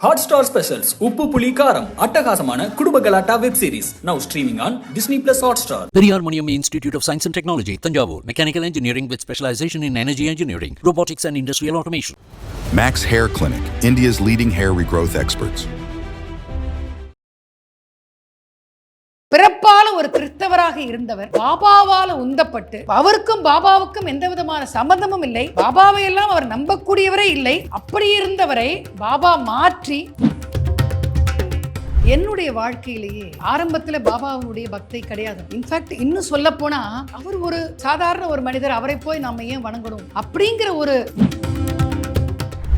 Hot star specials உப்பு புளி காரம் அட்டகாசமான குடும்ப கலாட்டா web series now streaming on Disney plus Hotstar Periyar Maniam Institute of Science and Technology, Tanjavur. Mechanical engineering with specialization in energy engineering, robotics and industrial automation. Max Hair Clinic, India's leading hair regrowth experts. பிறப்பால ஒரு கிறிஸ்தவராக இருந்தவர் பாபாவால உந்தப்பட்டு அவருக்கும் பாபாவுக்கும் எந்த விதமான சம்பந்தமும் இல்லை. பாபாவை எல்லாம் அவர் நம்பக்கூடியவரே இல்லை. அப்படி இருந்தவரை பாபா மாற்றி என்னுடைய வாழ்க்கையிலேயே ஆரம்பத்துல பாபாவுடைய பக்தை கிடையாது. இன்ஃபேக்ட் இன்னும் சொல்ல போனா அவர் ஒரு சாதாரண ஒரு மனிதர் அவரை போய் நாம ஏன் வணங்கணும்? அப்படிங்கிற ஒரு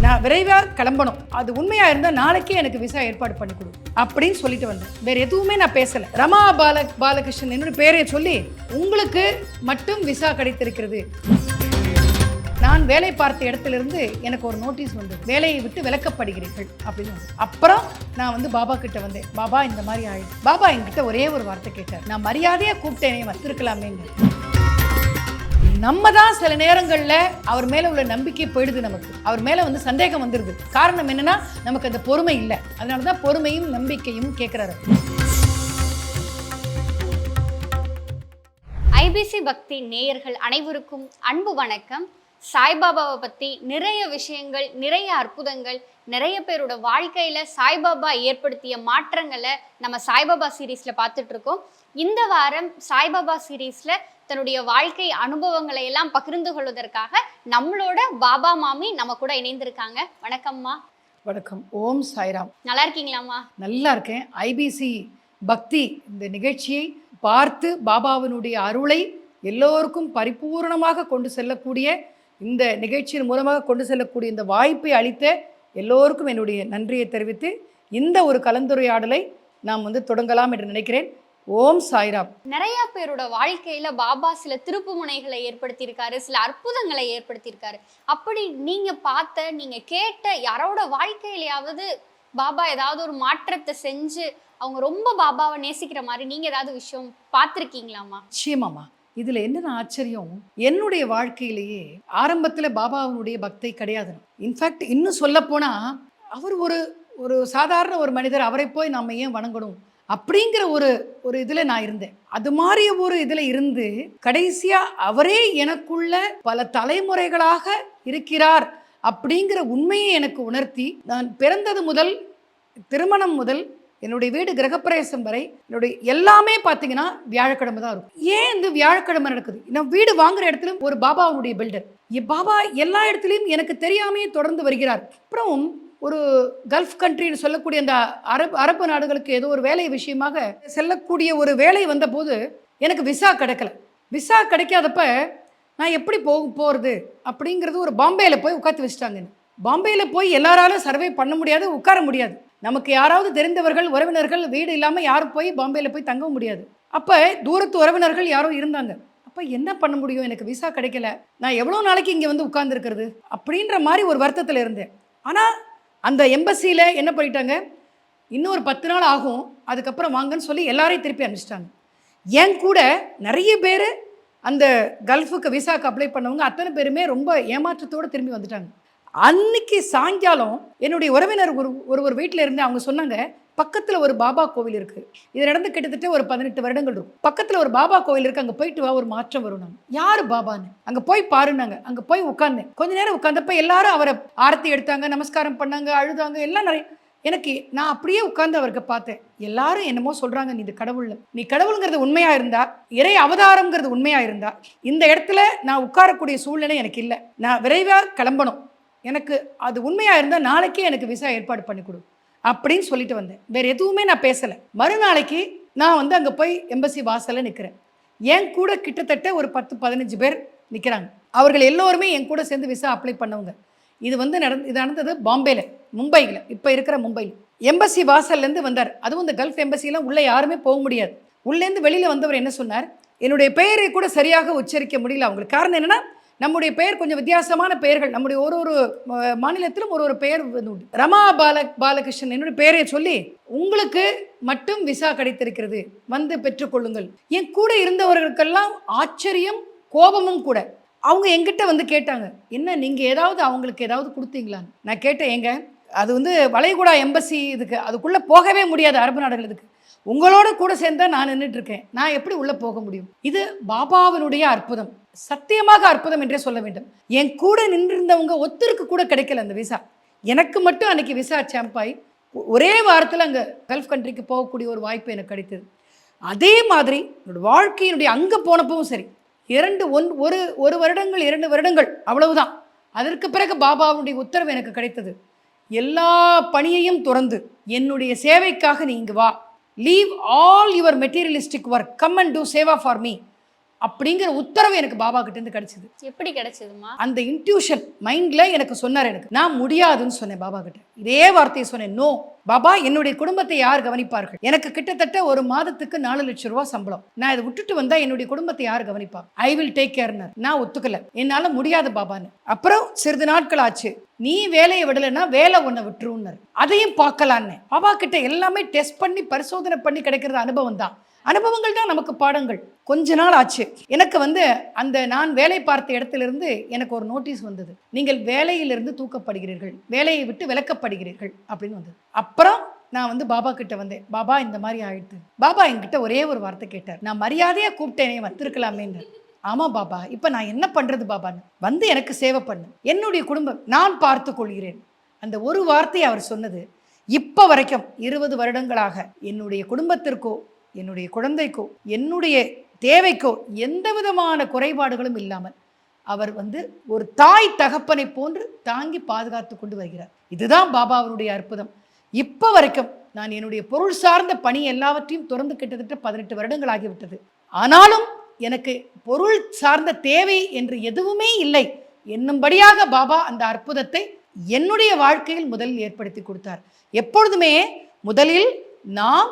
நான் விரைவாக கிளம்பணும். அது உண்மையாக இருந்தால் நாளைக்கே எனக்கு விசா ஏற்பாடு பண்ணி கொடு. அப்படின்னு சொல்லிட்டு வந்தேன். வேற எதுவுமே நான் பேசலை. ரமா பால பாலகிருஷ்ணன் என்னோட பேரை சொல்லி உங்களுக்கு மட்டும் விசா கிடைத்திருக்கிறது. நான் வேலை பார்த்த இடத்துல இருந்து எனக்கு ஒரு நோட்டீஸ் வந்தது. வேலையை விட்டு விளக்கப்படுகிறீர்கள் அப்படின்னு அப்புறம் நான் வந்து பாபா கிட்ட வந்தேன். பாபா இந்த மாதிரி ஆயிடுச்சு பாபா என்கிட்ட ஒரே ஒரு வார்த்தை கேட்டார். நான் மரியாதையாக கூப்பிட்டேனே வந்திருக்கலாமேங்க நம்ம தான் சில நேரங்களில் அவர் மேலே உள்ள நம்பிக்கை போயிடுது நமக்கு. அவர் மேலே வந்து சந்தேகம் வந்துடுது காரணம் என்னன்னா நமக்கு அந்த பொறுமை இல்லை. அதனால தான் பொறுமையும் நம்பிக்கையும் கேட்குறாரு ஐபிசி பக்தி நேயர்கள் அனைவருக்கும் அன்பு வணக்கம். சாய்பாபாவை பற்றி நிறைய விஷயங்கள் நிறைய அற்புதங்கள் நிறைய பேரோட வாழ்க்கையில் சாய்பாபா ஏற்படுத்திய மாற்றங்களை நம்ம சாய்பாபா சீரீஸில் பார்த்துட்ருக்கோம் இந்த வாரம் சாய்பாபா சீரீஸில் தன்னுடைய வாழ்க்கை அனுபவங்களை எல்லாம் பகிர்ந்து கொள்வதற்காக நம்மளோட பாபா மாமி நம்ம கூட இணைந்திருக்காங்க. வணக்கம்மா. வணக்கம். ஓம் சாய்ராம். நல்லா இருக்கீங்களாம்மா? நல்லா இருக்கேன். ஐபிசி பக்தி இந்த நிகழ்ச்சியை பார்த்து பாபாவினுடைய அருளை எல்லோருக்கும் பரிபூரணமாக கொண்டு செல்லக்கூடிய இந்த நிகழ்ச்சியின் மூலமாக கொண்டு செல்லக்கூடிய இந்த வாய்ப்பை அளித்த எல்லோருக்கும் என்னுடைய நன்றியை தெரிவித்து இந்த ஒரு கலந்துரையாடலை நாம் வந்து தொடங்கலாம் என்று நினைக்கிறேன். ஓம் சாய்ராம். நிறைய பேரோட வாழ்க்கையில பாபா சில திருப்பு முனைகளை ஏற்படுத்தியிருக்காரு சில அற்புதங்களை ஏற்படுத்தியிருக்காரு. அப்படி நீங்க பார்த்த நீங்க கேட்ட யாரோட வாழ்க்கையிலயாவது பாபா ஏதாவது ஒரு மாற்றத்தை செஞ்சு அவங்க ரொம்ப பாபாவை நேசிக்கிற மாதிரி நீங்க ஏதாவது விஷயம் பார்த்துருக்கீங்களாமா நிச்சயமாமா இதுல என்ன ஆச்சரியம்? என்னுடைய வாழ்க்கையிலேயே ஆரம்பத்துல பாபாவினுடைய பக்தை கிடையாது இன்ஃபேக்ட் இன்னும் சொல்ல போனா அவர் ஒரு ஒரு சாதாரண ஒரு மனிதர் அவரை போய் நாம ஏன் வணங்கணும்? அப்படிங்கிற ஒரு ஒரு இதில் நான் இருந்தேன். அது மாதிரி ஒரு இதில் இருந்து கடைசியாக அவரே எனக்குள்ள பல தலைமுறைகளாக இருக்கிறார் அப்படிங்கிற உண்மையை எனக்கு உணர்த்தி நான் பிறந்தது முதல் திருமணம் முதல் என்னுடைய வீடு கிரகப்பிரவேசம் வரை என்னுடைய எல்லாமே பார்த்தீங்கன்னா வியாழக்கிழமை தான் இருக்கும். ஏன் இந்த வியாழக்கிழமை நடக்குது? நான் வீடு வாங்குற இடத்துல ஒரு பாபாவுடைய பில்டர் பாபா எல்லா இடத்துலையும் எனக்கு தெரியாமையே தொடர்ந்து வருகிறார். அப்புறம் ஒரு கல்ஃப் கண்ட்ரின்னு சொல்லக்கூடிய அந்த அரபு அரபு நாடுகளுக்கு ஏதோ ஒரு வேலை விஷயமாக செல்லக்கூடிய ஒரு வேலை வந்தபோது எனக்கு விசா கிடைக்கல. விசா கிடைக்காதப்ப நான் எப்படி போக போகிறது அப்படிங்கிறது ஒரு பாம்பேயில் போய் உட்காந்து வச்சுட்டாங்க. பாம்பேயில் போய் எல்லாராலும் சர்வே பண்ண முடியாது உட்கார முடியாது. நமக்கு யாராவது தெரிந்தவர்கள் உறவினர்கள் வீடு இல்லாமல் யாரும் போய் பாம்பேயில் போய் தங்க முடியாது. அப்போ தூரத்து உறவினர்கள் யாரும் இருந்தாங்க. அப்போ என்ன பண்ண முடியும்? எனக்கு விசா கிடைக்கல. நான் எவ்வளோ நாளைக்கு இங்கே வந்து உட்காந்துருக்கிறது அப்படின்ற மாதிரி ஒரு வருத்தத்தில் இருந்தேன். ஆனால் அந்த எம்பசியில் என்ன பண்ணிட்டாங்க? இன்னும் ஒரு பத்து நாள் ஆகும். அதுக்கப்புறம் வாங்கன்னு சொல்லி எல்லாரையும் திருப்பி அனுப்பிச்சிட்டாங்க. என் கூட நிறைய பேர் அந்த கல்ஃபுக்கு விசாவுக்கு அப்ளை பண்ணவங்க அத்தனை பேருமே ரொம்ப ஏமாற்றத்தோடு திரும்பி வந்துட்டாங்க. அன்னைக்கு சாயங்காலம் என்னுடைய உறவினர் ஒரு ஒருவர் வீட்டில் இருந்து அவங்க சொன்னாங்க பக்கத்தில் ஒரு பாபா கோவில் இருக்குது இது நடந்து கிட்டத்தட்ட ஒரு பதினெட்டு வருடங்கள் இருக்கும். பக்கத்தில் ஒரு பாபா கோவில் இருக்குது அங்கே போயிட்டு வா ஒரு மாற்றம் வரும் நாங்கள் யார் பாபான்னு? அங்கே போய் பாருனாங்க அங்கே போய் உட்கார்ந்தேன் கொஞ்ச நேரம் உட்காந்தப்ப எல்லாரும் அவரை ஆரத்தி எடுத்தாங்க நமஸ்காரம் பண்ணாங்க அழுதாங்க எல்லாம் நிறைய. எனக்கு நான் அப்படியே உட்கார்ந்து அவருக்கு பார்த்தேன். எல்லாரும் என்னமோ சொல்கிறாங்க நீ இது கடவுள் நீ கடவுளுங்கிறது உண்மையாக இருந்தா இறை அவதாரம்ங்கிறது உண்மையாக இருந்தா இந்த இடத்துல நான் உட்காரக்கூடிய சூழ்நிலை எனக்கு இல்லை. நான் விரைவாக கிளம்பணும். எனக்கு அது உண்மையாக இருந்தால் நாளைக்கே எனக்கு விசா ஏற்பாடு பண்ணி கொடு. அப்படின்னு சொல்லிட்டு வந்தேன். வேறு எதுவுமே நான் பேசலை. மறுநாளைக்கு நான் வந்து அங்கே போய் எம்பசி வாசலில் நிற்கிறேன் என் கூட கிட்டத்தட்ட ஒரு பத்து பதினஞ்சு பேர் நிற்கிறாங்க அவர்கள் எல்லோருமே என் கூட சேர்ந்து விசா அப்ளை பண்ணவங்க. இது வந்து நடந்து இது நடந்தது பாம்பேயில் மும்பையில். இப்போ இருக்கிற மும்பையில். எம்பசி வாசல்லேருந்து வந்தார். அதுவும் இந்த கல்ஃப் எம்பசிலாம் உள்ளே யாருமே போக முடியாது. உள்ளேருந்து வெளியில் வந்தவர் என்ன சொன்னார்? என்னுடைய பெயரை கூட சரியாக உச்சரிக்க முடியல. அவங்களுக்கு காரணம் என்னன்னா நம்முடைய பெயர் கொஞ்சம் வித்தியாசமான பெயர்கள். நம்முடைய ஒரு ஒரு மாநிலத்திலும் ஒரு ஒரு பெயர் வந்து உண்டு. ரமா பால பாலகிருஷ்ணன் என்னுடைய பெயரை சொல்லி உங்களுக்கு மட்டும் விசா கிடைத்திருக்கிறது. வந்து பெற்றுக்கொள்ளுங்கள் என் கூட இருந்தவர்களுக்கெல்லாம் ஆச்சரியம் கோபமும் கூட. அவங்க எங்கிட்ட வந்து கேட்டாங்க என்ன நீங்கள் ஏதாவது அவங்களுக்கு ஏதாவது கொடுத்தீங்களான்னு? நான் கேட்டேன் எங்க அது வந்து வளைகுடா எம்பசி இதுக்கு அதுக்குள்ளே போகவே முடியாது அரபு நாடுகள் இதுக்கு. உங்களோட கூட சேர்ந்தா நான் நின்றுட்டு இருக்கேன் நான் எப்படி உள்ளே போக முடியும்? இது பாபாவினுடைய அற்புதம். சத்தியமாக அற்புதம் என்றே சொல்ல வேண்டும். என் கூட நின்றிருந்தவங்க ஒத்தருக்கு கூட கிடைக்கல அந்த விசா. எனக்கு மட்டும் அன்னைக்கு விசா சாம்ப் ஒ- ஒரே வாரத்தில் அங்கே கல்ஃப் கண்ட்ரிக்கு போகக்கூடிய ஒரு வாய்ப்பு எனக்கு கிடைத்தது. அதே மாதிரி என்னோட வாழ்க்கையினுடைய அங்கே போனப்பவும் சரி. இரண்டு ஒன் ஒரு ஒரு வருடங்கள் இரண்டு வருடங்கள் அவ்வளவுதான். அதற்கு பிறகு பாபாவுடைய உத்தரவு எனக்கு கிடைத்தது. எல்லா பணியையும் துறந்து என்னுடைய சேவைக்காக நீ வா. Leave all your materialistic work come and do seva for me அப்படிங்கிற உத்தரவு எனக்கு பாபா கிட்ட இருந்து கிடைச்சது. எப்படி கிடைச்சதுமா? அந்த இன்ட்யூஷன் மைண்ட்ல எனக்கு சொன்னார் எனக்கு. நான் முடியாதுன்னு சொன்னேன் பாபா கிட்ட. இதே வார்த்தையை சொன்னேன் நோ பாபா என்னுடைய குடும்பத்தை யார் கவனிப்பார்கள்? எனக்கு கிட்டத்தட்ட ஒரு மாதத்துக்கு நாலு லட்சம் ரூபாய் சம்பளம். நான் இதை விட்டுட்டு வந்தா என்னுடைய குடும்பத்தை யார் கவனிப்பா? ஐ வில் டேக் கேர்னர் நான் ஒத்துக்கல. என்னால முடியாது பாபான்னு. அப்புறம் சிறிது நாட்கள் ஆச்சு. நீ வேலையை விடலைன்னா வேலை ஒன்றை விட்டுருன்னாரு அதையும் பார்க்கலான்னு. பாபா கிட்ட எல்லாமே டெஸ்ட் பண்ணி பரிசோதனை பண்ணி கிடைக்கிறது அனுபவம் தான். அனுபவங்கள் தான் நமக்கு பாடங்கள். கொஞ்ச நாள் ஆச்சு. எனக்கு வந்து அந்த நான் வேலை பார்த்த இடத்திலிருந்து எனக்கு ஒரு நோட்டீஸ் வந்தது. நீங்கள் வேலையிலிருந்து தூக்கப்படுகிறீர்கள். வேலையை விட்டு விலக்கப்படுகிறீர்கள் அப்படின்னு வந்தது. அப்புறம் நான் வந்து பாபா கிட்ட வந்தேன் பாபா இந்த மாதிரி ஆயிடுது. பாபா என்கிட்ட ஒரே ஒரு வார்த்தை கேட்டார் நான் மரியாதையாக கூப்பிட்டேனே வந்திருக்கலாமேன்னு ஆமாம் பாபா இப்போ நான் என்ன பண்ணுறது பாபான்னு? வந்து எனக்கு சேவை பண்ணு. என்னுடைய குடும்பம் நான் பார்த்து கொள்கிறேன். அந்த ஒரு வார்த்தையை அவர் சொன்னது இப்போ வரைக்கும் இருபது வருடங்களாக என்னுடைய குடும்பத்திற்கோ என்னுடைய குழந்தைக்கோ என்னுடைய தேவைக்கோ எந்த விதமான குறைபாடுகளும் இல்லாமல் அவர் வந்து ஒரு தாய் தகப்பனை போன்று தாங்கி பாதுகாத்து கொண்டு வருகிறார். இதுதான் பாபா அவருடைய அற்புதம். இப்போ வரைக்கும் நான் என்னுடைய பொருள் சார்ந்த பணி எல்லாவற்றையும் திறந்து கிட்டத்தட்ட பதினெட்டு வருடங்கள் ஆகிவிட்டது ஆனாலும் எனக்கு பொருள் சார்ந்த தேவை என்று எதுவுமே இல்லை என்னும்படியாக பாபா அந்த அற்புதத்தை என்னுடைய வாழ்க்கையில் முதலில் ஏற்படுத்தி கொடுத்தார். எப்பொழுதுமே முதலில் நாம்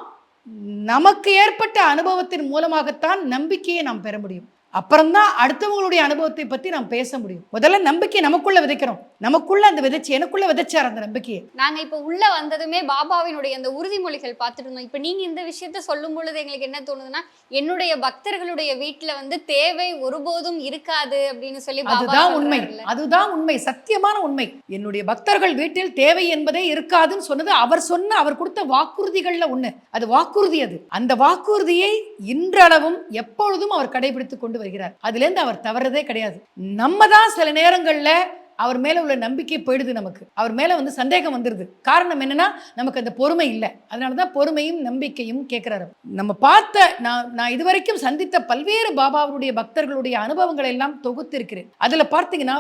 நமக்கு ஏற்பட்ட அனுபவத்தின் மூலமாகத்தான் நம்பிக்கையை நாம் பெற முடியும். அப்புறம்தான் அடுத்தவங்களுடைய அனுபவத்தை பத்தி நாம் பேச முடியும். முதல்ல நம்பிக்கை நமக்குள்ள விதைக்கிறோம். நமக்குள்ள அந்த விதைச்சு எனக்குள்ள விதைச்சார் அந்த நம்பிக்கையை. நாங்க இப்ப உள்ள வந்ததுமே பாபாவினுடைய அந்த உறுதிமொழிகள் பார்த்துட்டு இருந்தோம். இப்ப நீங்க இந்த விஷயத்த சொல்லும் பொழுது எங்களுக்கு என்ன தோணுதுன்னா என்னுடைய பக்தர்களுடைய வீட்டுல வந்து தேவை ஒருபோதும் இருக்காது அப்படின்னு சொல்லி அதுதான் உண்மை. அதுதான் உண்மை. சத்தியமான உண்மை. என்னுடைய பக்தர்கள் வீட்டில் தேவை என்பதே இருக்காதுன்னு சொன்னது அவர் சொன்ன அவர் கொடுத்த வாக்குறுதிகள்ல ஒண்ணு. அது வாக்குறுதி அது. அந்த வாக்குறுதியை இன்றளவும் எப்பொழுதும் அவர் கடைபிடித்துக் கொண்டு வருகிறார். அதுலேருந்து அவர் தவறதே கிடையாது. நம்ம தான் சில நேரங்களில் அவர் மேல உள்ள நம்பிக்கை போயிடுது நமக்கு. அவர் மேல வந்து சந்தேகம் வந்துருது. காரணம் என்னன்னா நமக்கு அந்த பொறுமை இல்லை. அதனாலதான் பொறுமையும் நம்பிக்கையும் கேட்கிறாரு நம்ம பார்த்த நான் நான் இதுவரைக்கும் சந்தித்த பல்வேறு பாபாவுடைய பக்தர்களுடைய அனுபவங்களை எல்லாம் தொகுத்திருக்கிறேன். அதுல பார்த்தீங்கன்னா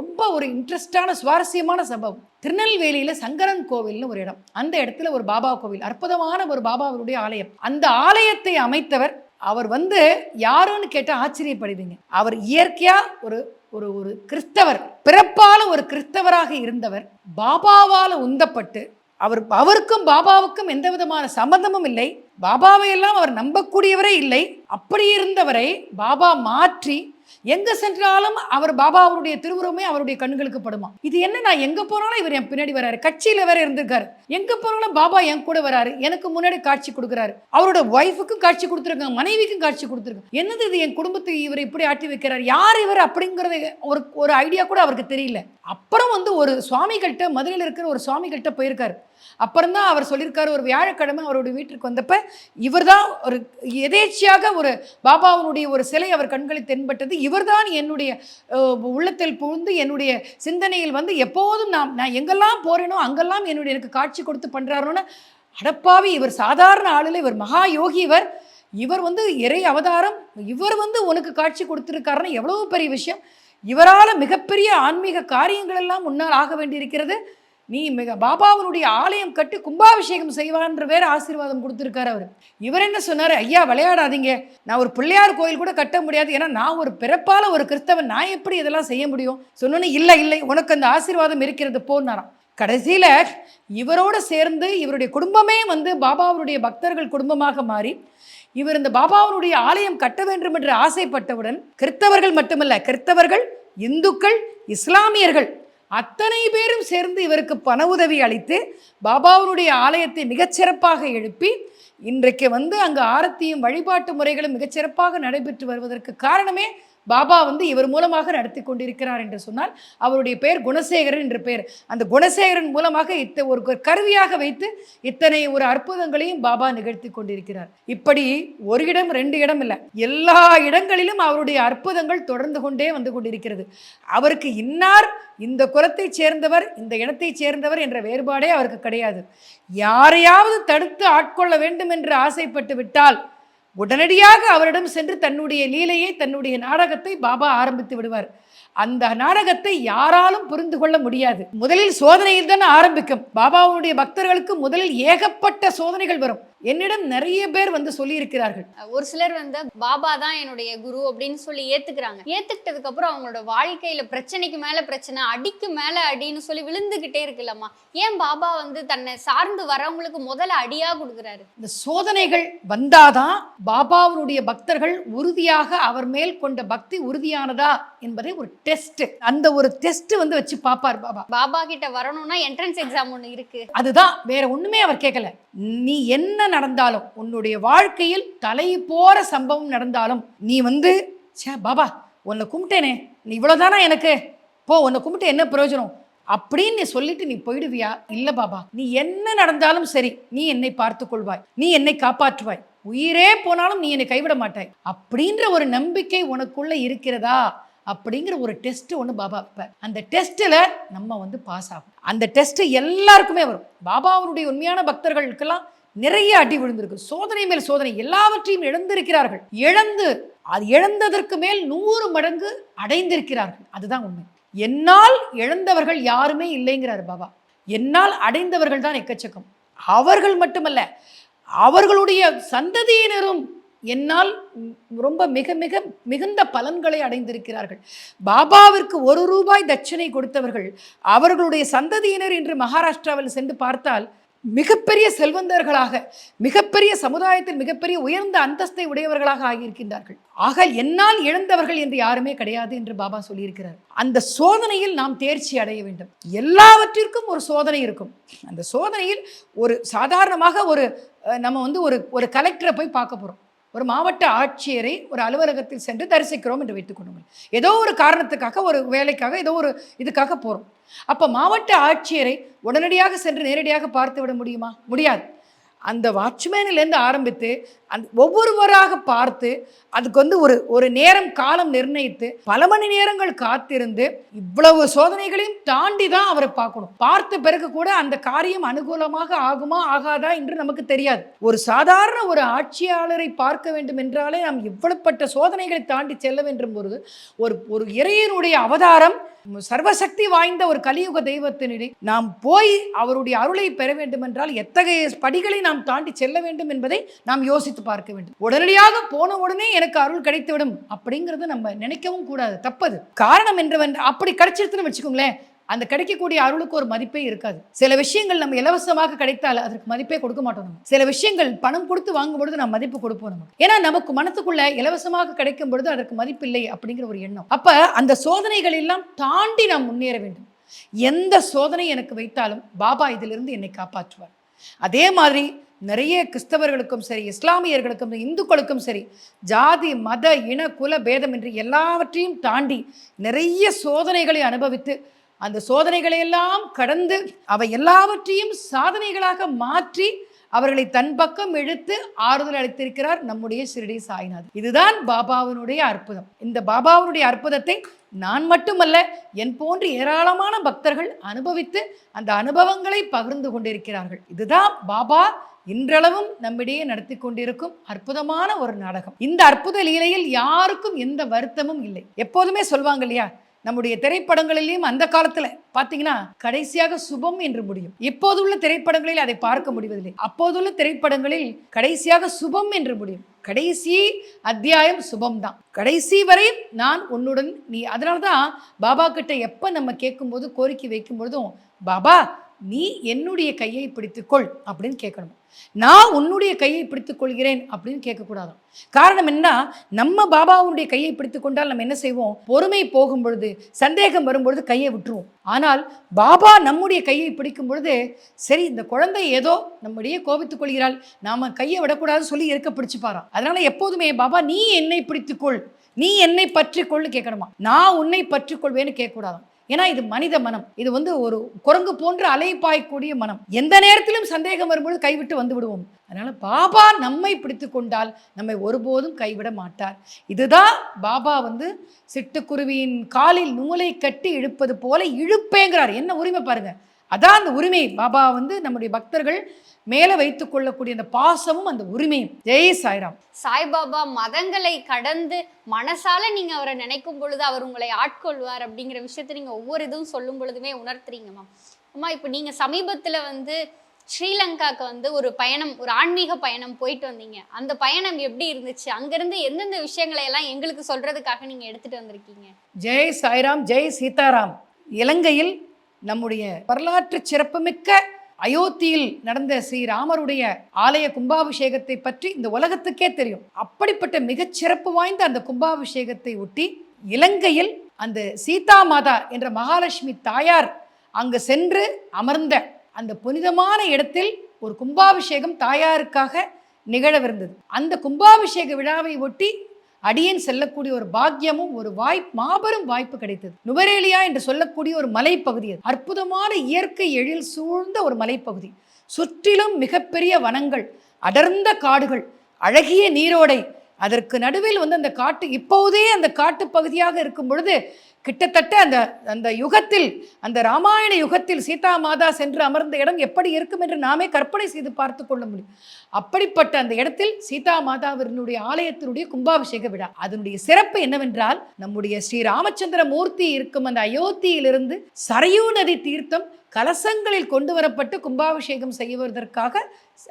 ரொம்ப ஒரு இன்ட்ரெஸ்டான சுவாரஸ்யமான சம்பவம். திருநெல்வேலியில சங்கரன் கோவில்னு ஒரு இடம். அந்த இடத்துல ஒரு பாபா கோவில் அற்புதமான ஒரு பாபாவுடைய ஆலயம். அந்த ஆலயத்தை அமைத்தவர் அவர் வந்து யாருன்னு கேட்டால் ஆச்சரியப்படுவீங்க. அவர் இயற்கையாக ஒரு ஒரு ஒரு கிறிஸ்தவர் பிறப்பால் ஒரு கிறிஸ்தவராக இருந்தவர் பாபாவால் உந்தப்பட்டு அவர் அவருக்கும் பாபாவுக்கும் எந்த விதமான சம்பந்தமும் இல்லை. பாபாவை எல்லாம் அவர் நம்பக்கூடியவரே இல்லை. அப்படி இருந்தவரை பாபா மாற்றி எங்க சென்றாலும் அவர் பாபா அவருடைய திருவுருவமே அவருடைய கண்களுக்கு படுமா? இது என்ன நான் எங்க போனாலும் இவர் என் பின்னாடி வராரு. கட்சியில வேற இருந்திருக்காரு. எங்க போனாலும் பாபா என் கூட வராரு. எனக்கு முன்னாடி காட்சி கொடுக்குறாரு. அவரோட ஒய்ஃபுக்கும் காட்சி கொடுத்துருக்காங்க. மனைவிக்கும் காட்சி கொடுத்துருக்காங்க. என்னது இது? என் குடும்பத்தை இவர் இப்படி ஆட்டி வைக்கிறார்? யார் இவர் அப்படிங்கறது ஒரு ஒரு ஐடியா கூட அவருக்கு தெரியல. அப்புறம் வந்து ஒரு சுவாமிகள்கிட்ட மதுரையில் இருக்கிற ஒரு சுவாமிகள்கிட்ட போயிருக்காரு. அப்புறம் தான் அவர் சொல்லியிருக்காரு ஒரு வியாழக்கிழமை அவருடைய வீட்டிற்கு வந்தப்ப இவர்தான் ஒரு எதேச்சியாக ஒரு பாபாவுடைய ஒரு சிலை அவர் கண்களில் தென்பட்டது. இவர்தான் என்னுடைய உள்ளத்தில் புகுந்து என்னுடைய சிந்தனையில் வந்து எப்போதும் நான் நான் எங்கெல்லாம் போறேனோ அங்கெல்லாம் என்னுடைய எனக்கு காட்சி கொடுத்து பண்ணுறாருன்னு அடப்பாவி இவர் சாதாரண ஆளுல இவர் மகா யோகி இவர். இவர் வந்து இறை அவதாரம் இவர் வந்து உனக்கு காட்சி கொடுத்துருக்காருன்னு எவ்வளவு பெரிய விஷயம். இவரால் மிகப்பெரிய ஆன்மீக காரியங்கள் எல்லாம் முன்னால் ஆக வேண்டியிருக்கிறது. நீ மிக பாபாவனுடைய ஆலயம் கட்டி கும்பாபிஷேகம் செய்வான்ற வேற ஆசீர்வாதம் கொடுத்துருக்காரு அவர். இவர் என்ன சொன்னார்? ஐயா விளையாடாதீங்க. நான் ஒரு பிள்ளையார் கோயில் கூட கட்ட முடியாது. ஏன்னா நான் ஒரு பிறப்பால் ஒரு கிறிஸ்தவன். நான் எப்படி இதெல்லாம் செய்ய முடியும்? சொன்னோன்னே இல்லை இல்லை. உனக்கு அந்த ஆசீர்வாதம் இருக்கிறது. போனாராம் கடைசியில் இவரோடு சேர்ந்து இவருடைய குடும்பமே வந்து பாபாவனுடைய பக்தர்கள் குடும்பமாக மாறி இவர் இந்த பாபாவனுடைய ஆலயம் கட்ட வேண்டும் என்று ஆசைப்பட்டவுடன் கிறிஸ்தவர்கள் மட்டுமல்ல கிறிஸ்தவர்கள் இந்துக்கள் இஸ்லாமியர்கள் அத்தனை பேரும் சேர்ந்து இவருக்கு பண உதவி அளித்து பாபாவுடைய ஆலயத்தை மிகச்சிறப்பாக எழுப்பி இன்றைக்கு வந்து அங்கு ஆரத்தியும் வழிபாட்டு முறைகளும் மிகச்சிறப்பாக நடைபெற்று வருவதற்கு காரணமே பாபா வந்து இவர் மூலமாக நடத்தி கொண்டிருக்கிறார் என்று சொன்னால் அவருடைய பெயர் குணசேகரன் என்ற பெயர் அந்த குணசேகரன் மூலமாக இத்த ஒரு கருவியாக வைத்து இத்தனை ஒரு அற்புதங்களையும் பாபா நிகழ்த்தி கொண்டிருக்கிறார். இப்படி ஒரு இடம் ரெண்டு இடம் இல்லை. எல்லா இடங்களிலும் அவருடைய அற்புதங்கள் தொடர்ந்து கொண்டே வந்து கொண்டிருக்கிறது. அவருக்கு இன்னார் இந்த குலத்தைச் சேர்ந்தவர் இந்த இனத்தைச் சேர்ந்தவர் என்ற வேறுபாடே அவருக்கு கிடையாது. யாரையாவது தடுத்து ஆட்கொள்ள வேண்டும் என்று ஆசைப்பட்டு விட்டால் உடனடியாக அவரிடம் சென்று தன்னுடைய லீலையை தன்னுடைய நாடகத்தை பாபா ஆரம்பித்து விடுவார். அந்த நாடகத்தை யாராலும் புரிந்து கொள்ள முடியாது. முதலில் சோதனையில் தான் ஆரம்பிக்கும். பாபாவுடைய பக்தர்களுக்கு முதலில் ஏகப்பட்ட சோதனைகள் வரும். என்னிடம் நிறைய பேர் வந்து சொல்லியிருக்கிறார்கள். ஒரு சிலர் வந்து பாபா தான் என்னுடைய குரு அப்படின்னு சொல்லி ஏத்துக்கிறாங்க. ஏத்துக்கிட்டதுக்கு அப்புறம் அவங்களோட வாழ்க்கையில பிரச்சனைக்கு மேல பிரச்சனை அடிக்கு மேல அடின்னு சொல்லி விழுந்துகிட்டே இருக்குல்லம்மா. ஏன் பாபா வந்து தன்னை சார்ந்து வரவங்களுக்கு முதல்ல அடியா கொடுக்குறாரு? இந்த சோதனைகள் வந்தாதான் பாபாவுடைய பக்தர்கள் உறுதியாக அவர் மேல் கொண்ட பக்தி உறுதியானதா என்பதை ஒரு டெஸ்ட் அந்த ஒரு டெஸ்ட் வந்து வச்சு பார்ப்பார் பாபா. பாபா கிட்ட வரணும்னா என்ட்ரன்ஸ் எக்ஸாம் ஒண்ணு இருக்கு. அதுதான் வேற ஒண்ணுமே அவர் கேட்கல நீ என்ன என்ன நடந்தாலும் உன்னுடைய வாழ்க்கையில் தலை போற சம்பவம் நடந்தாலும் நீ வந்து ச்சே பாபா உன்னை கும்பிட்டேனே நீ இவ்வளோதானா எனக்கு? போ உன்னை கும்பிட்டு என்ன பிரயோஜனம்? அப்படின்னு நீ சொல்லிட்டு நீ போயிடுவியா? இல்லை பாபா. நீ என்ன நடந்தாலும் சரி நீ என்னை பார்த்து கொள்வாய். நீ என்னை காப்பாற்றுவாய். உயிரே போனாலும் நீ என்னை கைவிட மாட்டாய். அப்படின்ற ஒரு நம்பிக்கை உனக்குள்ள இருக்கிறதா? அப்படிங்கிற ஒரு டெஸ்ட் ஒன்று பாபா வைப்பார் அந்த டெஸ்ட்டில் நம்ம வந்து பாஸ் ஆகும் அந்த டெஸ்ட் எல்லாருக்குமே வரும். பாபாவுடைய உண்மையான பக்தர்களுக்கெல்லாம் நிறைய அடி விழுந்திருக்கு. சோதனை மேல் சோதனை. எல்லாவற்றையும் இழந்திருக்கிறார்கள் இழந்து அது இழந்ததற்கு மேல் நூறு மடங்கு அடைந்திருக்கிறார்கள். அதுதான் உண்மை. என்னால் இழந்தவர்கள் யாருமே இல்லைங்கிறார் பாபா. என்னால் அடைந்தவர்கள் தான் எக்கச்சக்கம். அவர்கள் மட்டுமல்ல அவர்களுடைய சந்ததியினரும் என்னால் ரொம்ப மிக மிக மிகுந்த பலன்களை அடைந்திருக்கிறார்கள். பாபாவிற்கு ஒரு ரூபாய் தட்சணை கொடுத்தவர்கள் அவர்களுடைய சந்ததியினர் இன்று மகாராஷ்டிராவில் சென்று பார்த்தால் மிகப்பெரிய செல்வந்தர்களாக மிகப்பெரிய சமுதாயத்தில் மிகப்பெரிய உயர்ந்த அந்தஸ்தை உடையவர்களாக ஆகியிருக்கின்றார்கள். ஆக என்னால் இழந்தவர்கள் என்று யாருமே கிடையாது என்று பாபா சொல்லியிருக்கிறார். அந்த சோதனையில் நாம் தேர்ச்சி அடைய வேண்டும். எல்லாவற்றிற்கும் ஒரு சோதனை இருக்கும். அந்த சோதனையில் ஒரு சாதாரணமாக ஒரு நம்ம வந்து ஒரு ஒரு கலெக்டரை போய் பார்க்க போகிறோம் ஒரு மாவட்ட ஆட்சியரை ஒரு அலுவலகத்தில் சென்று தரிசிக்கிறோம் என்று வைத்துக் கொள்ளுங்கள். ஏதோ ஒரு காரணத்துக்காக ஒரு வேலைக்காக ஏதோ ஒரு இதுக்காக போகிறோம் அப்போ மாவட்ட ஆட்சியரை உடனடியாக சென்று நேரடியாக பார்த்து விட முடியுமா? முடியாது. அந்த வாட்ச்மேனிலேருந்து ஆரம்பித்து அந் ஒவ்வொருவராக பார்த்து அதுக்கு வந்து ஒரு ஒரு நேரம் காலம் நிர்ணயித்து பல மணி நேரங்கள் காத்திருந்து இவ்வளவு சோதனைகளையும் தாண்டி தான் அவரை பார்க்கணும். பார்த்த பிறகு கூட அந்த காரியம் அனுகூலமாக ஆகுமா ஆகாதா என்று நமக்கு தெரியாது. ஒரு சாதாரண ஒரு ஆட்சியாளரை பார்க்க வேண்டும் என்றாலே நாம் இவ்வளவுப்பட்ட சோதனைகளை தாண்டி செல்ல வேண்டும் பொழுது ஒரு ஒரு இறையனுடைய அவதாரம் சர்வசக்தி வாய்ந்த ஒரு கலியுக தெய்வத்தினிடை நாம் போய் அவருடைய அருளை பெற வேண்டும் என்றால் எத்தகைய படிகளை நாம் தாண்டி செல்ல வேண்டும் என்பதை நாம் யோசித்து பார்க்க வேண்டும். உடனடியாக போன உடனே எனக்கு அருள் கிடைத்துவிடும் அப்படிங்கிறது நம்ம நினைக்கவும் கூடாது தப்பது. காரணம் என்றவன் அப்படி கிடைச்சிருச்சுன்னு வச்சுக்கோங்களேன் அந்த கிடைக்கக்கூடிய அருளுக்கு ஒரு மதிப்பே இருக்காது. சில விஷயங்கள் நம்ம இலவசமாக கிடைத்தால் அதற்கு மதிப்பே கொடுக்க மாட்டோம் நம்ம. சில விஷயங்கள் பணம் கொடுத்து வாங்கும் பொழுது நம்ம மதிப்பு கொடுப்போம் நமக்கு ஏன்னா நமக்கு மனத்துக்குள்ள இலவசமாக கிடைக்கும் பொழுது அதற்கு மதிப்பில்லை அப்படிங்கிற ஒரு எண்ணம். அப்ப அந்த சோதனைகள் எல்லாம் தாண்டி நாம் முன்னேற வேண்டும். எந்த சோதனை எனக்கு வைத்தாலும் பாபா இதிலிருந்து என்னை காப்பாற்றுவார். அதே மாதிரி நிறைய கிறிஸ்தவர்களுக்கும் சரி இஸ்லாமியர்களுக்கும் சரி, இந்துக்களுக்கும் சரி ஜாதி மத இன குல பேதம் என்று எல்லாவற்றையும் தாண்டி நிறைய சோதனைகளை அனுபவித்து அந்த சோதனைகளை எல்லாம் கடந்து அவை எல்லாவற்றையும் சாதனைகளாக மாற்றி அவர்களை தன் பக்கம் இழுத்து ஆறுதல் அளித்திருக்கிறார் நம்முடைய சிறுடி சாய்நாத் இதுதான் பாபாவினுடைய அற்புதம். இந்த பாபாவினுடைய அற்புதத்தை நான் மட்டுமல்ல என் போன்று ஏராளமான பக்தர்கள் அனுபவித்து அந்த அனுபவங்களை பகிர்ந்து கொண்டிருக்கிறார்கள். இதுதான் பாபா இன்றளவும் நம்மிடையே நடத்தி கொண்டிருக்கும் அற்புதமான ஒரு நாடகம். இந்த அற்புத லீலையில் யாருக்கும் எந்த வருத்தமும் இல்லை. எப்போதுமே சொல்வாங்க இல்லையா? நம்முடைய திரைப்படங்களிலையும் அந்த காலத்துல பாத்தீங்கன்னா கடைசியாக சுபம் என்று முடியும். இப்போதுள்ள திரைப்படங்களில் அதை பார்க்க முடிவதில்லை. அப்போதுள்ள திரைப்படங்களில் கடைசியாக சுபம் என்று முடியும். கடைசி அத்தியாயம் சுபம் தான் கடைசி வரை நான் உன்னுடன் நீ அதனால தான் பாபா கிட்ட எப்ப நம்ம கேட்கும்போது கோரிக்கை வைக்கும் பொழுதும் பாபா நீ என்னுடைய கையை பிடித்துக்கொள் அப்படின்னு கேட்கணும். நான் உன்னுடைய கையை பிடித்துக் கொள்கிறேன் அப்படின்னு கேட்கக்கூடாதான் காரணம் என்ன? நம்ம பாபாவுடைய கையை பிடித்து கொண்டால் நம்ம என்ன செய்வோம்? பொறுமை போகும் பொழுது சந்தேகம் வரும்பொழுது கையை விட்டுருவோம். ஆனால் பாபா நம்முடைய கையை பிடிக்கும் பொழுது சரி இந்த குழந்தை ஏதோ நம்முடைய கோபித்துக் கொள்கிறாள் நாம கையை விடக்கூடாதுன்னு சொல்லி இருக்க பிடிச்சுப்பாராம். அதனால எப்போதுமே பாபா நீ என்னை பிடித்துக்கொள் நீ என்னை பற்றிக்கொள்ளு கேட்கணுமா நான் உன்னை பற்றிக்கொள்வேன்னு கேட்கக்கூடாதான் ஏன்னா இது மனித மனம். இது வந்து ஒரு குரங்கு போன்ற அலைப்பாய்க்கூடிய மனம். எந்த நேரத்திலும் சந்தேகம் வரும்பொழுது கைவிட்டு வந்து விடுவோம். அதனால் பாபா நம்மை பிடித்து கொண்டால் நம்மை ஒருபோதும் கைவிட மாட்டார். இதுதான் பாபா வந்து சிட்டுக்குருவியின் காலில் நூலை கட்டி இழுப்பது போல இழுப்பேங்கிறார். என்ன உரிமை பாருங்க. அதான் அந்த உரிமை. பாபா வந்து நம்முடைய பக்தர்கள் மேலே வைத்துக் கொள்ளக்கூடிய அந்த பாசமும் அந்த உரிமையும். ஜெய் சாய்ராம். சாய்பாபா மதங்களை கடந்து மனசால நீங்க அவரை நினைக்கும் பொழுது அவர் உங்களை ஆட்கொள்வார் அப்படிங்கிற விஷயத்த நீங்க ஒவ்வொரு இதுவும் சொல்லும் பொழுதுமே உணர்த்துறீங்கம்மா அம்மா இப்போ நீங்க சமீபத்துல வந்து ஸ்ரீலங்காக்கு வந்து ஒரு பயணம் ஒரு ஆன்மீக பயணம் போயிட்டு வந்தீங்க. அந்த பயணம் எப்படி இருந்துச்சு? அங்கிருந்து எந்தெந்த விஷயங்களை எல்லாம் எங்களுக்கு சொல்றதுக்காக நீங்க எடுத்துட்டு வந்திருக்கீங்க? ஜெய் சாய்ராம் ஜெய் சீதாராம். இலங்கையில் நம்முடைய வரலாற்று சிறப்புமிக்க அயோத்தியில் நடந்த ஸ்ரீராமருடைய ஆலய கும்பாபிஷேகத்தை பற்றி இந்த உலகத்துக்கே தெரியும். அப்படிப்பட்ட மிகச்சிறப்பு வாய்ந்த அந்த கும்பாபிஷேகத்தை ஒட்டி இலங்கையில் அந்த சீதா மாதா என்ற மகாலட்சுமி தாயார் அங்கு சென்று அமர்ந்த அந்த புனிதமான இடத்தில் ஒரு கும்பாபிஷேகம் தாயாருக்காக நிகழவிருந்தது. அந்த கும்பாபிஷேக விழாவை ஒட்டி அடியேன் செல்லக்கூடிய ஒரு பாக்கியமும் ஒரு வாய்ப்பு மாபெரும் வாய்ப்பு கிடைத்தது. நுவரேலியா என்று சொல்லக்கூடிய ஒரு மலைப்பகுதி அது. அற்புதமான இயற்கை எழில் சூழ்ந்த ஒரு மலைப்பகுதி. சுற்றிலும் மிகப்பெரிய வனங்கள் அடர்ந்த காடுகள் அழகிய நீரோடை. அதற்கு நடுவில் வந்து அந்த காட்டு இப்போதே அந்த காட்டு பகுதியாக இருக்கும் பொழுது கிட்டத்தட்ட அந்த அந்த யுகத்தில் அந்த ராமாயண யுகத்தில் சீதா மாதா சென்று அமர்ந்த இடம் எப்படி இருக்கும் என்று நாமே கற்பனை செய்து பார்த்து கொள்ள முடியும். அப்படிப்பட்ட அந்த இடத்தில் சீதா மாதாவினுடைய ஆலயத்தினுடைய கும்பாபிஷேக விழா. அதனுடைய சிறப்பு என்னவென்றால் நம்முடைய ஸ்ரீ ராமச்சந்திர மூர்த்தி இருக்கும் அந்த அயோத்தியிலிருந்து சரையூ நதி தீர்த்தம் கலசங்களில் கொண்டு வரப்பட்டு கும்பாபிஷேகம் செய்வதற்காக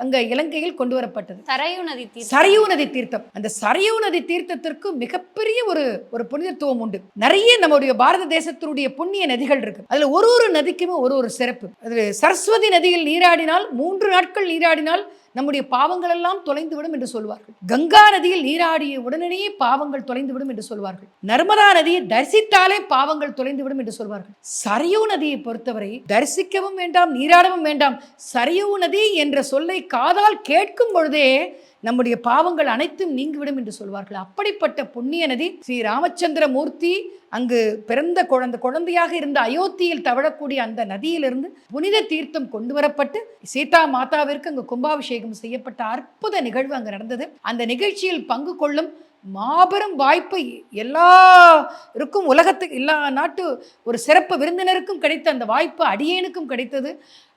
அங்க இலங்கையில் கொண்டு வரப்பட்டது. சரையு நதி தீர்த்தம். சரையூ நதி தீர்த்தம். அந்த சரையூ நதி தீர்த்தத்திற்கு மிகப்பெரிய ஒரு ஒரு புனிதத்துவம் உண்டு. நிறைய நம்முடைய பாரத தேசத்தினுடைய புண்ணிய நதிகள் இருக்கு. அதுல ஒரு ஒரு நதிக்குமே ஒரு ஒரு சிறப்பு. அது சரஸ்வதி நதியில் நீராடினால் மூன்று நாட்கள் நீராடினால் நம்முடைய பாவங்கள் எல்லாம் தொலைந்துவிடும் என்று சொல்வார்கள். கங்கா நதியில் நீராடிய உடனடியே பாவங்கள் தொலைந்துவிடும் என்று சொல்வார்கள். நர்மதா நதியை தரிசித்தாலே பாவங்கள் தொலைந்துவிடும் என்று சொல்வார்கள். சரையூ நதியை பொறுத்தவரை தரிசிக்கவும் வேண்டாம் நீராடவும் வேண்டாம். சரையூ நதி என்ற சொல்லை காதால் கேட்கும் பொழுதே நம்முடைய பாவங்கள் அனைத்தும் நீங்கிவிடும் என்று சொல்வார்கள். அப்படிப்பட்ட புண்ணிய நதி ஸ்ரீ ராமச்சந்திர மூர்த்தி அங்கு பிறந்த குழந்தை குழந்தையாக இருந்த அயோத்தியில் தவழக்கூடிய அந்த நதியிலிருந்து புனித தீர்த்தம் கொண்டு வரப்பட்டு சீதா மாதாவிற்கு அங்கு கும்பாபிஷேகம் செய்யப்பட்ட அற்புத நிகழ்வு அங்கு நடந்தது. அந்த நிகழ்ச்சியில் பங்கு கொள்ளும் மாபெரும் வாய்ப்பு எல்லாருக்கும் உலகத்துக்கு எல்லா நாட்டு ஒரு சிறப்பு விருந்தினருக்கும் கிடைத்த அந்த வாய்ப்பு அடியேனுக்கும் கிடைத்தது.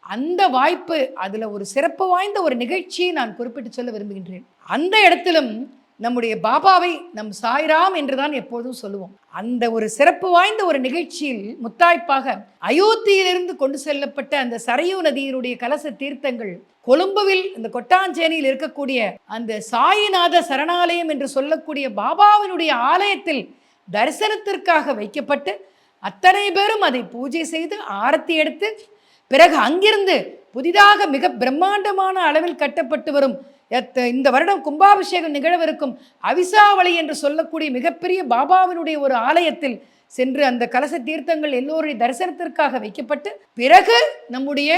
அந்த வாய்ப்பு அதில் ஒரு சிறப்பு வாய்ந்த ஒரு நிகழ்ச்சியை நான் குறிப்பிட்டு சொல்ல விரும்புகின்றேன். அந்த இடத்திலும் நம்முடைய பாபாவை நம் சாய்ராம் என்றுதான் எப்போதும் சொல்லுவோம். அந்த ஒரு சிறப்பு வாய்ந்த ஒரு நிகழ்ச்சியில் முத்தாய்ப்பாக அயோத்தியிலிருந்து கொண்டு செல்லப்பட்ட அந்த சரையூ நதியினுடைய கலச தீர்த்தங்கள் கொழும்புவில் இந்த கொட்டாஞ்சேனியில் இருக்கக்கூடிய அந்த சாயிநாத சரணாலயம் என்று சொல்லக்கூடிய பாபாவினுடைய ஆலயத்தில் தரிசனத்திற்காக வைக்கப்பட்டு அத்தனை பேரும் அதை பூஜை செய்து ஆரத்தி எடுத்து பிறகு அங்கிருந்து புதிதாக மிக பிரம்மாண்டமான அளவில் கட்டப்பட்டு வரும் எத்த- இந்த வருடம் கும்பாபிஷேகம் நிகழவிருக்கும் அவிசாவளி என்று சொல்லக்கூடிய மிகப்பெரிய பாபாவினுடைய ஒரு ஆலயத்தில் சென்று அந்த கலச தீர்த்தங்கள் எல்லோருடைய தரிசனத்திற்காக வைக்கப்பட்டு பிறகு நம்முடைய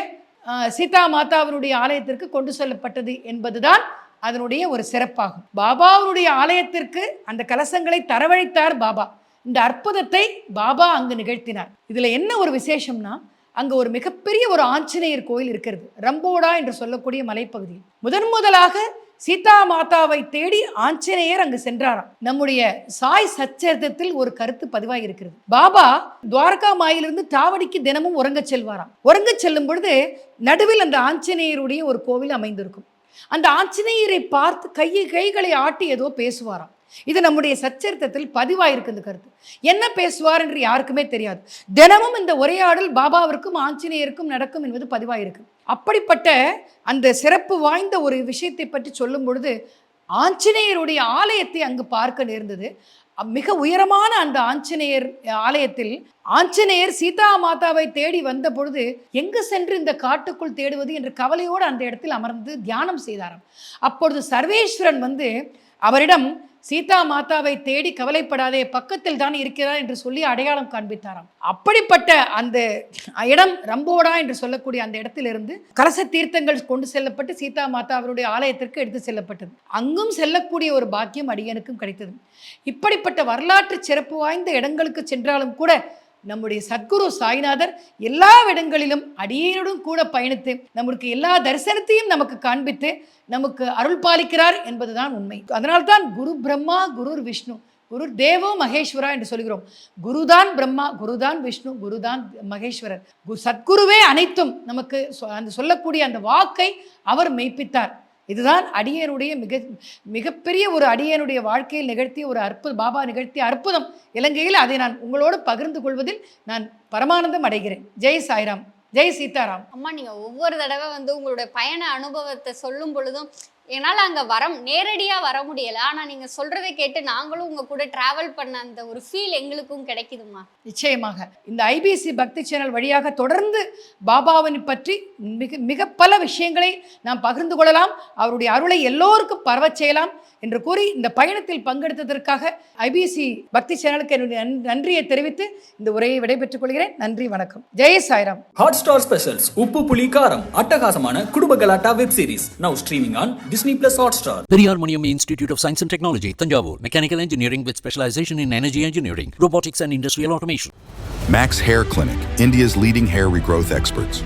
சீதா மாதாவினுடைய ஆலயத்திற்கு கொண்டு செல்லப்பட்டது என்பதுதான் அதனுடைய ஒரு சிறப்பாகும். பாபாவினுடைய ஆலயத்திற்கு அந்த கலசங்களை தரவழைத்தார் பாபா. இந்த அற்புதத்தை பாபா அங்கு நிகழ்த்தினார். இதில் என்ன ஒரு விசேஷம்னா அங்கே ஒரு மிகப்பெரிய ஒரு ஆஞ்சநேயர் கோயில் இருக்கிறது. ரம்போடா என்று சொல்லக்கூடிய மலைப்பகுதி. முதன் முதலாக சீதா மாதாவை தேடி ஆஞ்சநேயர் அங்கு சென்றாராம். நம்முடைய சாய் சச்சரித்தத்தில் ஒரு கருத்து பதிவாக இருக்கிறது. பாபா துவாரகா மாயிலிருந்து தாவடிக்கு தினமும் உறங்க செல்வாராம். உறங்க செல்லும் பொழுது நடுவில் அந்த ஆஞ்சநேயருடைய ஒரு கோவில் அமைந்திருக்கும். அந்த ஆஞ்சநேயரை பார்த்து கையை கைகளை ஆட்டி ஏதோ பேசுவாராம். இது நம்முடைய சச்சரித்தத்தில் பதிவாயிருக்கு இந்த கருத்து. என்ன பேசுவார் என்று யாருக்குமே தெரியாது. தினமும் இந்த உரையாடல் பாபாவிற்கும் ஆஞ்சநேயருக்கும் நடக்கும் என்பது பதிவாயிருக்கு. அப்படிப்பட்ட அந்த சிறப்பு வாய்ந்த ஒரு விஷயத்தை பற்றி சொல்லும் பொழுது ஆஞ்சநேயருடைய ஆலயத்தை அங்கு பார்க்க நேர்ந்தது. மிக உயரமான அந்த ஆஞ்சநேயர் ஆலயத்தில் ஆஞ்சநேயர் சீதா மாதாவை தேடி வந்த பொழுது எங்கு சென்று இந்த காட்டுக்குள் தேடுவது என்ற கவலையோடு அந்த இடத்தில் அமர்ந்து தியானம் செய்தாராம். அப்பொழுது சர்வேஸ்வரன் வந்து அவரிடம் சீதா மாதாவை தேடி கவலைப்படாதே பக்கத்தில் தான் இருக்கிறார் என்று சொல்லி அடையாளம் காண்பித்தாராம். அப்படிப்பட்ட அந்த இடம் ரம்போடா என்று சொல்லக்கூடிய அந்த இடத்திலிருந்து கலச தீர்த்தங்கள் கொண்டு செல்லப்பட்டு சீதா மாதா அவருடைய ஆலயத்திற்கு எடுத்து செல்லப்பட்டது. அங்கும் செல்லக்கூடிய ஒரு பாக்கியம் அடியனுக்கும் கிடைத்தது. இப்படிப்பட்ட வரலாற்று சிறப்பு வாய்ந்த இடங்களுக்கு சென்றாலும் கூட நம்முடைய சத்குரு சாய்நாதர் எல்லா இடங்களிலும் அடியேனுடன் கூட பயணித்து நம்மளுக்கு எல்லா தரிசனத்தையும் நமக்கு காண்பித்து நமக்கு அருள் பாலிக்கிறார் என்பதுதான் உண்மை. அதனால்தான் குரு பிரம்மா குரு விஷ்ணு குரு தேவோ மகேஸ்வரா என்று சொல்கிறோம். குருதான் பிரம்மா குருதான் விஷ்ணு குருதான் மகேஸ்வரர். கு- சத்குருவே அனைத்தும் நமக்கு சொ- அந்த சொல்லக்கூடிய அந்த வாக்கை அவர் மெய்ப்பித்தார். இதுதான் அடியனுடைய மிக மிகப்பெரிய ஒரு அடியனுடைய வாழ்க்கையில் நிகழ்த்திய ஒரு அற்புத பாபா நிகழ்த்திய அற்புதம். இலங்கையில் அதை நான் உங்களோடு பகிர்ந்து கொள்வதில் நான் பரமானந்தம் அடைகிறேன். ஜெய் சாய்ராம். ஜெய் சீதாராம். அம்மா நீங்கள் ஒவ்வொரு தடவை வந்து உங்களுடைய பயண அனுபவத்தை சொல்லும் பொழுதும் என்னால் அங்கே வர நேரடியாக வர முடியல. ஆனால் நீங்கள் சொல்கிறதை கேட்டு நாங்களும் உங்கள் கூட ட்ராவல் பண்ண அந்த ஒரு ஃபீல் எங்களுக்கும் கிடைக்குதுமா நிச்சயமாக. இந்த ஐபிசி பக்தி சேனல் வழியாக தொடர்ந்து பாபாவின் பற்றி மிக மிக பல விஷயங்களை நாம் பகிர்ந்து கொள்ளலாம். அவருடைய அருளை எல்லோருக்கும் பரவச் செய்யலாம் என்று கூறி இந்த பயணத்தில் பங்கெடுத்ததற்காக ஐபிசி பக்தி சேனலுக்கு என்னுடைய நன்- நன்றியை தெரிவித்து இந்த உரையை விடைபெற்றுக் கொள்கிறேன். நன்றி வணக்கம். Jai Sairam. Hotstar specials Uppu Puli Kaaram அட்டகாசமான குடும்ப கலாட்டா web series now streaming on Disney plus Hotstar Periyar Maniam Institute of Science and Technology, Tanjavur. Mechanical engineering with specialization in energy engineering, robotics and industrial automation. Max Hair Clinic, India's leading hair regrowth experts.